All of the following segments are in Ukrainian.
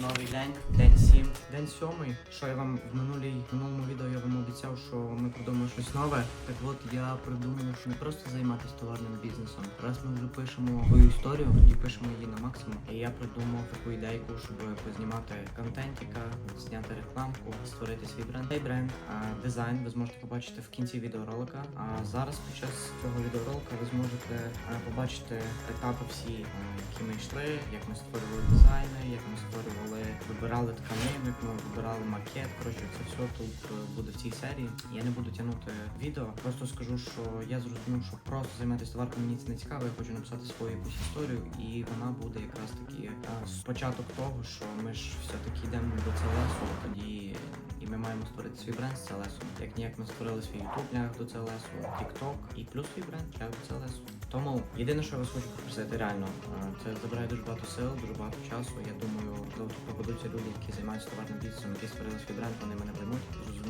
Новий день, день 7, день 7. Що я вам в минулій минулому відео я вам обіцяв, що ми придумаємо щось нове. Так от я придумав, що не просто займатися товарним бізнесом. Раз ми вже пишемо свою історію і пишемо її на максимум. І я придумав таку ідейку, щоб познімати контентіка, зняти рекламку, створити свій бренд. Цей бренд, а дизайн ви зможете побачити в кінці відеоролика. А зараз під час цього відеоролика ви зможете побачити етапи всі, які ми йшли, як ми створювали дизайни, як ми створювали, вибирали тканину, як ми вибирали макет. Коротше, це все тут е, буде в цій серії. Я не буду тягнути відео. Просто скажу, що я зрозумів, що просто займатися товаркою мені це не цікаво. Я хочу написати свою якусь історію, і вона буде якраз таки е, спочаток того, що ми ж все-таки йдемо до CLS, тоді і ми маємо створити свій бренд з CLS. Як ніяк ми створили свій YouTube шлях до CLS, TikTok і плюс свій бренд шлях до CLS. Тому єдине, що я вас хочу попросити, реально, е, це забирає дуже багато сил, дуже багато часу. Я думаю, коли попадуться люди, які займаються товарним бізнесом, які створили свій бренд, вони мене приймуть,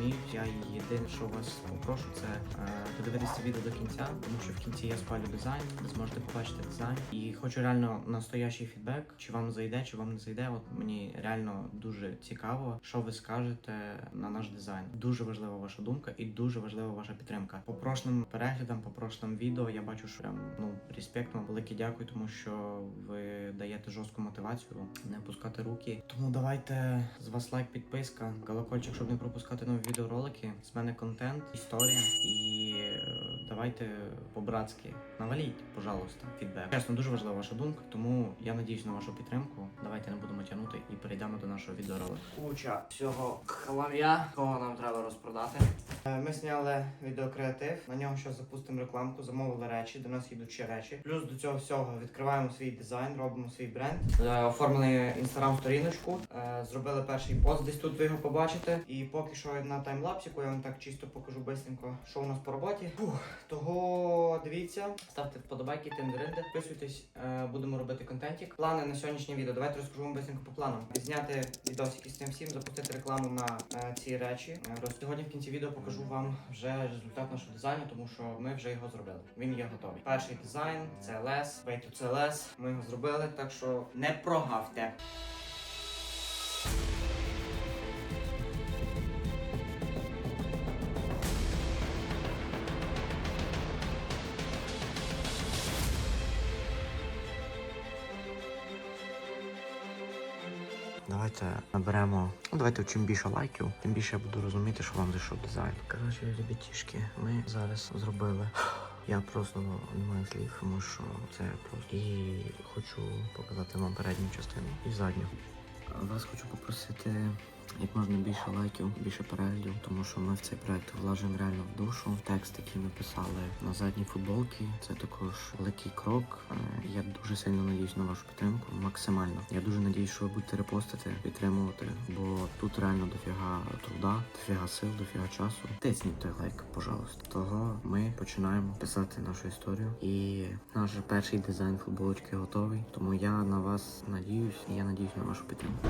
зрозуміють. Я єдине, що вас попрошу, це е, подивитися відео до кінця, тому що в кінці я спалю дизайн, ви зможете побачити дизайн. І хочу реально настоящий фідбек, чи вам зайде, чи вам не зайде. От мені реально дуже цікаво, що ви скажете на наш дизайн. Дуже важлива ваша думка і дуже важлива ваша підтримка. По прошлим переглядам, по прошлим відео я бачу, що прям ну респект вам, велике дякую, тому що ви даєте жорстку мотивацію не опускати руки. Тому давайте з вас лайк, підписка, колокольчик, щоб не пропускати нові відеоролики. З мене контент, історія і е, давайте по-братськи наваліть, пожалуйста, фідбек. Чесно, дуже важлива ваша думка, тому я надіюсь на вашу підтримку. Давайте не будемо тягнути і перейдемо до нашого відеоролику. Куча всього хлам'я, кого нам треба розпродати. Е, Ми зняли відеокреатив, на нього ще запустимо рекламку, замовили речі, до нас їдуть ще речі. Плюс до цього всього відкриваємо свій дизайн, робимо свій бренд. Е, Оформили інстаграм-сторіночку, е, зробили перший пост, десь тут ви його побачите. І поки що на таймлапсіку я вам так чисто покажу бистренько, що у нас по роботі. Фух, того дивіться, ставте вподобайки, тендеринди, підписуйтесь, е, будемо робити контентик. Плани на сьогоднішнє відео. Давайте розкажу вам бистренько по планам. Зняти відосики з цим всім, запустити рекламу на е, ці речі. Е, Сьогодні в кінці відео покажу вам вже результат нашого дизайну, тому що ми вже його зробили. Він є готовий. Перший дизайн CLS, Way to CLS. Ми його зробили, так що не прогавте. Давайте наберемо. Ну, давайте чим більше лайків, тим більше я буду розуміти, що вам зайшов дизайн. Коротше, ребятішки, ми зараз зробили. Я просто не маю слів, тому що це просто. І хочу показати вам передню частину і задню. Вас хочу попросити як можна більше лайків, більше переглядів, тому що ми в цей проект вложимо реально в душу. Текст, який ми писали на задній футболці, це також великий крок. Е, Я дуже сильно надіюсь на вашу підтримку. Максимально. Я дуже надіюсь, що ви будете репостити, підтримувати, бо тут реально дофіга труда, дофіга сил, дофіга часу. Тисніть той лайк, пожалуйста. Того ми починаємо писати нашу історію. І наш перший дизайн футболочки готовий. Тому я на вас надіюсь і я надіюсь на вашу підтримку.